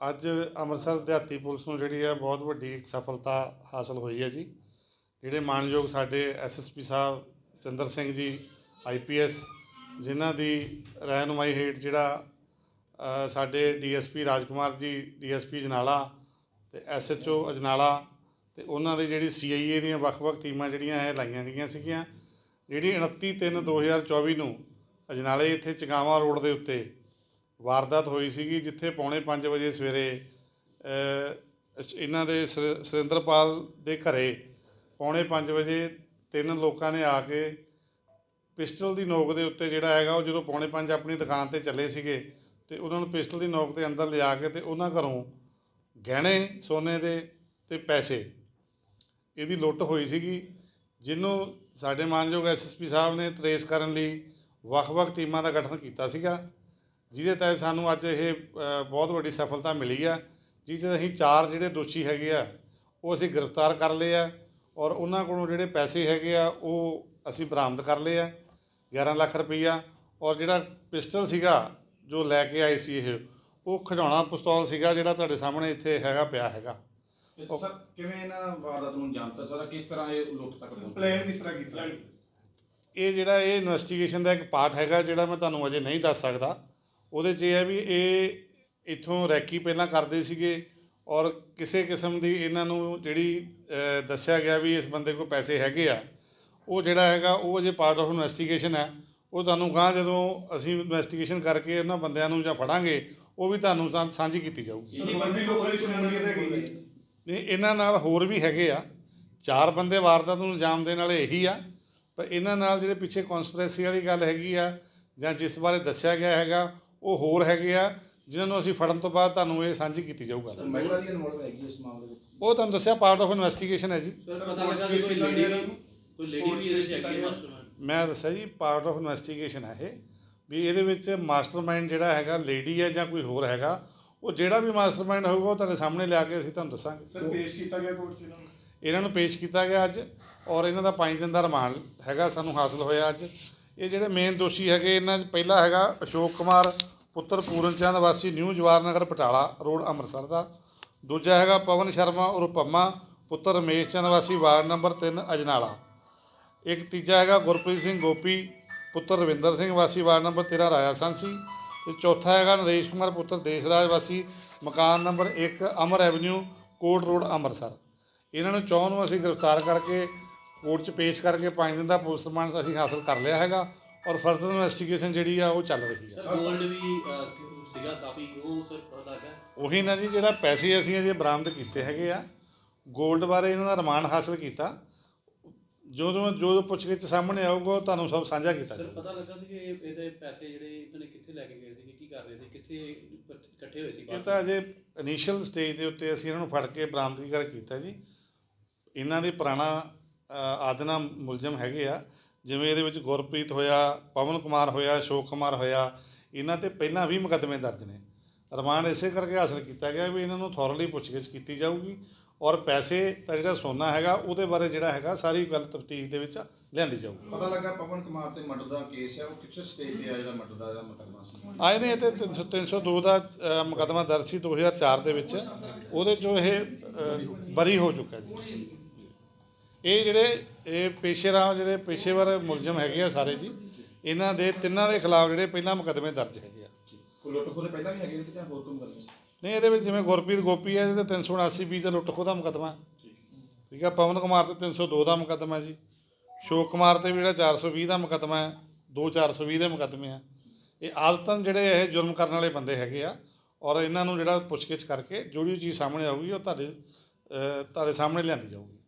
ਅੱਜ ਅੰਮ੍ਰਿਤਸਰ ਦਿਹਾਤੀ ਪੁਲਿਸ ਨੂੰ ਜਿਹੜੀ ਹੈ ਬਹੁਤ ਵੱਡੀ ਇੱਕ ਸਫਲਤਾ ਹਾਸਲ ਹੋਈ ਹੈ ਜੀ। ਜਿਹੜੇ ਮਾਨਯੋਗ ਸਾਡੇ ਐਸਐਸਪੀ ਸਾਹਿਬ ਸਤਿੰਦਰ ਸਿੰਘ ਜੀ ਆਈਪੀਐਸ ਜਿਨ੍ਹਾਂ ਦੀ ਰਹਿਨੁਮਾਈ ਹੇਠ ਜਿਹੜਾ ਅ, ਸਾਡੇ ਡੀਐਸਪੀ ਰਾਜਕੁਮਾਰ ਜੀ ਡੀਐਸਪੀ ਜਨਾਲਾ ਤੇ ਐਸਐਚਓ ਅਜਨਾਲਾ ਤੇ ਉਹਨਾਂ ਦੀ ਜਿਹੜੀ ਸੀਆਈਏ ਦੀਆਂ ਵੱਖ-ਵੱਖ ਟੀਮਾਂ ਜਿਹੜੀਆਂ ਇਹ ਲਾਈਆਂ ਗਈਆਂ ਸੀਗੀਆਂ ਜਿਹੜੀ 29 3 2024 ਨੂੰ ਅਜਨਾਲੇ ਇੱਥੇ ਚਗਾਵਾ ਰੋਡ ਦੇ ਉੱਤੇ ਵਾਰਦਾਤ ਹੋਈ ਸੀਗੀ ਜਿੱਥੇ ਪੌਣੇ 5 ਵਜੇ ਸਵੇਰੇ ਇਹਨਾਂ ਦੇ ਸੁਰ- ਸੁਰਿੰਦਰਪਾਲ ਦੇ ਘਰੇ ਪੌਣੇ 5 ਵਜੇ ਤਿੰਨ ਲੋਕਾਂ ਨੇ ਆ ਕੇ ਪਿਸਟਲ ਦੀ ਨੋਕ ਦੇ ਉੱਤੇ ਜਿਹੜਾ ਹੈਗਾ ਉਹ ਜਦੋਂ ਪੌਣੇ 5 ਆਪਣੀ ਦੁਕਾਨ ਤੇ ਚੱਲੇ ਸੀਗੇ ਤੇ ਉਹਨਾਂ ਨੂੰ ਪਿਸਟਲ ਦੀ ਨੋਕ ਤੇ ਅੰਦਰ ਲਿਆ ਕੇ ਤੇ ਉਹਨਾਂ ਘਰੋਂ ਗਹਿਣੇ, ਸੋਨੇ ਦੇ ਤੇ ਪੈਸੇ ਇਹਦੀ ਲੁੱਟ ਹੋਈ ਸੀਗੀ, ਜਿਹਨੂੰ ਸਾਡੇ ਮਾਨਯੋਗ ਐਸਐਸਪੀ ਸਾਹਿਬ ਨੇ ਟਰੇਸ ਕਰਨ ਲਈ ਵੱਖ-ਵੱਖ ਟੀਮਾਂ ਦਾ ਗਠਨ ਕੀਤਾ ਸੀਗਾ। ਜਿਹਦੇ ਤਹਿਤ ਸਾਨੂੰ ਅੱਜ ਇਹ ਬਹੁਤ ਵੱਡੀ ਸਫਲਤਾ ਮਿਲੀ ਆ। ਜਿਸ ਅਸੀਂ ਚਾਰ ਜਿਹੜੇ ਦੋਸ਼ੀ ਹੈਗੇ ਆ ਉਹ ਅਸੀਂ ਗ੍ਰਿਫਤਾਰ ਕਰ ਲਏ ਆ ਔਰ ਉਹਨਾਂ ਕੋਲੋਂ ਜਿਹੜੇ ਪੈਸੇ ਹੈਗੇ ਆ ਉਹ ਅਸੀਂ ਬਰਾਮਦ ਕਰ ਲਏ ਆ 11 ਲੱਖ ਰੁਪਈਆ। ਔਰ ਜਿਹੜਾ ਪਿਸਟਲ ਸੀਗਾ ਜੋ ਲੈ ਕੇ ਆਏ ਸੀ ਇਹ ਉਹ ਖਿਡੌਣਾ ਪਿਸਤੌਲ ਸੀਗਾ ਜਿਹੜਾ ਤੁਹਾਡੇ ਸਾਹਮਣੇ ਇੱਥੇ ਹੈਗਾ ਪਿਆ ਹੈਗਾ। ਸਰ ਕਿਵੇਂ ਇਹਨਾਂ ਵਾਰਦਾਤ ਨੂੰ ਜਾਣਤਾ ਸਰ? ਕਿਸ ਤਰ੍ਹਾਂ ਇਹ ਲੁੱਟ ਤੱਕ ਪਹੁੰਚੇ? ਪਲਾਨ ਕਿਸ ਤਰ੍ਹਾਂ ਕੀਤਾ? ਇਹ ਜਿਹੜਾ ਇਹ ਇਨਵੈਸਟੀਗੇਸ਼ਨ ਦਾ ਇੱਕ ਪਾਰਟ ਹੈਗਾ ਜਿਹੜਾ ਮੈਂ ਤੁਹਾਨੂੰ ਅਜੇ ਨਹੀਂ ਦੱਸ ਸਕਦਾ। ਉਹਦੇ 'ਚ ਇਹ ਹੈ ਵੀ ਇਹ ਇੱਥੋਂ ਰੈਕੀ ਪਹਿਲਾਂ ਕਰਦੇ ਸੀਗੇ ਔਰ ਕਿਸੇ ਕਿਸਮ ਦੀ ਇਹਨਾਂ ਨੂੰ ਜਿਹੜੀ ਦੱਸਿਆ ਗਿਆ ਵੀ ਇਸ ਬੰਦੇ ਕੋਲ ਪੈਸੇ ਹੈਗੇ ਆ ਉਹ ਜਿਹੜਾ ਹੈਗਾ ਉਹ ਅਜੇ ਪਾਰਟ ਆਫ ਇਨਵੈਸਟੀਗੇਸ਼ਨ ਹੈ। ਉਹ ਤੁਹਾਨੂੰ ਗਾਂ ਜਦੋਂ ਅਸੀਂ ਇਨਵੈਸਟੀਗੇਸ਼ਨ ਕਰਕੇ ਉਹਨਾਂ ਬੰਦਿਆਂ ਨੂੰ ਜਾਂ ਫੜਾਂਗੇ ਉਹ ਵੀ ਤੁਹਾਨੂੰ ਸਾਂ- ਸਾਂਝੀ ਕੀਤੀ ਜਾਊਗੀ। ਨਹੀਂ। ਇਹਨਾਂ ਨਾਲ ਹੋਰ ਵੀ ਹੈਗੇ ਆ। ਚਾਰ ਬੰਦੇ ਵਾਰਦਾਤ ਨੂੰ ਅੰਜਾਮ ਦੇਣ ਵਾਲੇ ਇਹੀ ਆ। ਪਰ ਇਹਨਾਂ ਨਾਲ ਜਿਹੜੇ ਪਿੱਛੇ ਕਨਸਪੀਰੇਸੀ ਵਾਲੀ ਗੱਲ ਹੈਗੀ ਆ ਜਾਂ ਜਿਸ ਬਾਰੇ ਦੱਸਿਆ ਗਿਆ ਹੈਗਾ ਉਹ ਹੋਰ ਹੈਗੇ ਆ ਜਿਨ੍ਹਾਂ ਨੂੰ ਅਸੀਂ ਫੜਨ ਤੋਂ ਬਾਅਦ ਤੁਹਾਨੂੰ ਇਹ ਸਾਂਝੀ ਕੀਤੀ ਜਾਊਗਾ। ਸਰ ਮਹਿਲਾ ਵੀ ਇਨਵੋਲਵ ਹੈਗੀ ਇਸ ਮਾਮਲੇ ਵਿੱਚ? ਉਹ ਤੁਹਾਨੂੰ ਦੱਸਿਆ ਪਾਰਟ ਆਫ ਇਨਵੈਸਟੀਗੇਸ਼ਨ ਹੈ ਜੀ। ਸਰ ਪਤਾ ਲੱਗਾ ਕਿ ਕੋਈ ਲੇਡੀ ਵੀ ਕੋਈ ਲੇਡੀ ਵੀ ਇਹਦੇ ਚ ਹੈਗੀ ਹੈ ਮਾਸਟਰਮਾਈਂਡ ਮੈਂ ਦੱਸਿਆ ਜੀ ਪਾਰਟ ਆਫ ਇਨਵੈਸਟੀਗੇਸ਼ਨ ਹੈ ਇਹ ਵੀ ਇਹਦੇ ਵਿੱਚ ਮਾਸਟਰਮਾਈਂਡ ਜਿਹੜਾ ਹੈਗਾ ਲੇਡੀ ਹੈ ਜਾਂ ਕੋਈ ਹੋਰ ਹੈਗਾ ਉਹ ਜਿਹੜਾ ਵੀ ਮਾਸਟਰਮਾਈਂਡ ਹੋਊਗਾ ਉਹ ਤੁਹਾਡੇ ਸਾਹਮਣੇ ਲਿਆ ਕੇ ਅਸੀਂ ਤੁਹਾਨੂੰ ਦੱਸਾਂਗੇ। ਸਰ ਪੇਸ਼ ਕੀਤਾ ਗਿਆ ਕੋਰਟ 'ਚ ਇਹਨਾਂ ਨੂੰ? ਇਹਨਾਂ ਨੂੰ ਪੇਸ਼ ਕੀਤਾ ਗਿਆ ਅੱਜ ਔਰ ਇਹਨਾਂ ਦਾ 5 ਦਿਨ ਦਾ ਰਿਮਾਂਡ ਹੈਗਾ ਸਾਨੂੰ ਹਾਸਲ ਹੋਇਆ ਅੱਜ। ਇਹ ਜਿਹੜੇ ਮੇਨ ਦੋਸ਼ੀ ਹੈਗੇ, ਇਹਨਾਂ 'ਚ ਪਹਿਲਾ ਹੈਗਾ ਅਸ਼ੋਕ ਕੁਮਾਰ, ਪੁੱਤਰ ਪੂਰਨ ਚੰਦ, ਵਾਸੀ ਨਿਊ ਜਵਾਹਰ ਨਗਰ, ਪਟਾਲਾ, ਰੋਡ ਅੰਮ੍ਰਿਤਸਰ ਦਾ। ਦੂਜਾ ਹੈਗਾ ਪਵਨ ਸ਼ਰਮਾ ਉਰਫ ਪੰਮਾ, ਪੁੱਤਰ ਰਮੇਸ਼ ਚੰਦ, ਵਾਸੀ ਵਾਰਡ ਨੰਬਰ 3 ਅਜਨਾਲਾ। ਇੱਕ ਤੀਜਾ ਹੈਗਾ ਗੁਰਪ੍ਰੀਤ ਸਿੰਘ ਗੋਪੀ, ਪੁੱਤਰ ਰਵਿੰਦਰ ਸਿੰਘ, ਵਾਸੀ ਵਾਰਡ ਨੰਬਰ 13 ਰਾਇਆ ਸਾਂਸੀ। ਤੇ ਚੌਥਾ ਹੈਗਾ ਨਰੇਸ਼ ਕੁਮਾਰ, ਪੁੱਤਰ ਦੇਸਰਾਜ, ਵਾਸੀ ਮਕਾਨ number 1 Amar avenue, Kot road Amritsar. ਇਹਨਾਂ ਨੂੰ ਚੌਂ ਨੂੰ ਅਸੀਂ ਗ੍ਰਿਫਤਾਰ ਕਰਕੇ ਕੋਰਟ 'ਚ ਪੇਸ਼ ਕਰਕੇ 5 ਦਿਨ ਦਾ ਪੁਲਿਸ ਰਿਮਾਂਡ ਅਸੀਂ ਹਾਸਲ ਕਰ ਲਿਆ ਹੈਗਾ ਔਰ ਫਰਦਰ ਇਨਵੈਸਟੀਗੇਸ਼ਨ ਜਿਹੜੀ ਆ ਉਹ ਚੱਲ ਰਹੀ ਹੈ ਸਰ ਗੋਲਡ ਵੀ ਅਹ, ਸੀਗਾ ਕਾਫੀ? ਉਹ ਸਰ ਪਤਾ ਲੱਗਾ ਉਹੀ ਨਾ ਜੀ ਜਿਹੜਾ ਪੈਸੇ ਅਸੀਂ ਅਜੇ ਬਰਾਮਦ ਕੀਤੇ ਹੈਗੇ ਆ 골ਡ ਬਾਰੇ ਇਹਨਾਂ ਦਾ ਰਿਮਾਂਡ ਹਾਸਲ ਕੀਤਾ। ਜਦੋਂ ਜੋ ਪੁੱਛਗਿੱਛ ਸਾਹਮਣੇ ਆਊਗਾ ਉਹ ਤੁਹਾਨੂੰ ਸਭ ਸਾਂਝਾ ਕੀਤਾ ਸਰ ਜਾਊਗਾ। ਪਤਾ ਲੱਗਾ ਸੀ ਕਿ ਇਹ- ਇਹਦੇ ਪੈਸੇ ਜਿਹੜੇ ਇਹਨਾਂ ਨੇ ਕਿੱਥੇ ਲੈ ਕੇ ਗਏ ਸੀ ਕੀ ਕਰ ਰਹੇ ਸੀ ਕਿੱਥੇ ਇਕੱਠੇ ਹੋਏ ਸੀ ਇਹ ਤਾਂ ਅਜੇ ਇਨੀਸ਼ੀਅਲ ਸਟੇਜ ਦੇ ਉੱਤੇ ਅਸੀਂ ਇਹਨਾਂ ਨੂੰ ਫੜ ਕੇ ਬਰਾਮਦਗੀ ਕਰ ਕੀਤਾ ਜੀ। ਇਹਨਾਂ ਦੇ ਪੁਰਾਣਾ ਆਦਨਾ ਮੁਲਜ਼ਮ ਹੈਗੇ ਆ ਜਿਵੇਂ ਇਹਦੇ ਵਿੱਚ ਗੁਰਪ੍ਰੀਤ ਹੋਇਆ ਪਵਨ ਕੁਮਾਰ ਹੋਇਆ ਅਸ਼ੋਕ ਕੁਮਾਰ ਹੋਇਆ ਇਹਨਾਂ ਤੇ ਪਹਿਲਾਂ ਵੀ ਮੁਕੱਦਮੇ ਦਰਜ ਨੇ। ਰਿਮਾਂਡ ਇਸੇ ਕਰਕੇ ਹਾਸਲ ਕੀਤਾ ਗਿਆ ਵੀ ਇਹਨਾਂ ਨੂੰ ਥੋਰਲੀ ਪੁੱਛਗਿੱਛ ਕੀਤੀ ਜਾਊਗੀ ਔਰ ਪੈਸੇ ਦਾ ਜਿਹੜਾ ਸੋਨਾ ਹੈਗਾ ਉਹਦੇ ਬਾਰੇ ਜਿਹੜਾ ਹੈਗਾ ਸਾਰੀ ਗੱਲ ਤਫਤੀਸ਼ ਦੇ ਵਿੱਚ ਲਿਆਂਦੀ ਜਾਊਗੀ। ਪਤਾ ਲੱਗਾ ਪਵਨ ਕੁਮਾਰ ਤੇ ਮਰਡਰ ਦਾ ਕੇਸ ਹੈ ਉਹ ਕਿੱਥੇ ਸਟੇਜ ਤੇ ਆ ਜਿਹੜਾ ਮਰਡਰ ਦਾ ਜਿਹੜਾ ਮੁਕੱਦਮਾ ਸੀ? ਆਏ ਨੇ ਇਹ ਤੇ 300 302 ਦਾ ਮੁਕੱਦਮਾ ਦਰਜ ਸੀ 2004 ਦੇ ਵਿੱਚ। ਉਹਦੇ ਚੋਂ ਇਹ ਬਰੀ ਹੋ ਚੁੱਕਾ ਜੀ ਇਹ ਜਿਹੜੇ ਇਹ ਪੇਸ਼ੇਰਾ ਜਿਹੜੇ ਪੇਸ਼ੇਵਰ ਮੁਲਜ਼ਮ ਹੈਗੇ ਆ ਸਾਰੇ ਜੀ ਇਹਨਾਂ ਦੇ ਤਿੰਨਾਂ ਦੇ ਖਿਲਾਫ ਜਿਹੜੇ ਪਹਿਲਾਂ ਮੁਕੱਦਮੇ ਦਰਜ ਹੈਗੇ ਆ। ਕੋਈ ਲੁੱਟ ਖੋਹ ਦੇ ਪਹਿਲਾਂ ਵੀ ਹੈਗੇ ਕਿ ਜਾਂ ਹੋਰ ਕੋਈ ਮੁਕੱਦਮੇ? ਨਹੀਂ ਇਹਦੇ ਵਿੱਚ ਜਿਵੇਂ ਗੁਰਪ੍ਰੀਤ ਗੋਪੀ ਹੈ ਇਹਦੇ ਤੇ 379 ਬੀ ਦਾ ਲੁੱਟ ਖੋਹ ਦਾ ਮੁਕੱਦਮਾ। ਠੀਕ ਹੈ ਪਵਨ ਕੁਮਾਰ ਤੇ 302 ਦਾ ਮੁਕੱਦਮਾ ਜੀ। ਸ਼ੋਕ ਕੁਮਾਰ ਤੇ ਵੀ ਜਿਹੜਾ 420 ਦਾ ਮੁਕੱਦਮਾ ਹੈ ਦੋ 420 ਦੇ ਮੁਕੱਦਮੇ ਆ। ਇਹ ਆਦਤਨ ਜਿਹੜੇ ਇਹ ਜੁਰਮ ਕਰਨ ਵਾਲੇ ਬੰਦੇ ਹੈਗੇ ਆ ਔਰ ਇਹਨਾਂ ਨੂੰ ਜਿਹੜਾ ਪੁੱਛਗਿੱਛ ਕਰਕੇ ਜੋ ਵੀ ਚੀਜ਼ ਸਾਹਮਣੇ ਆਊਗੀ ਉਹ ਤੁਹਾਡੇ ਤੁਹਾਡੇ ਸਾਹਮਣੇ ਲਿਆਂਦੀ ਜਾਊਗੀ।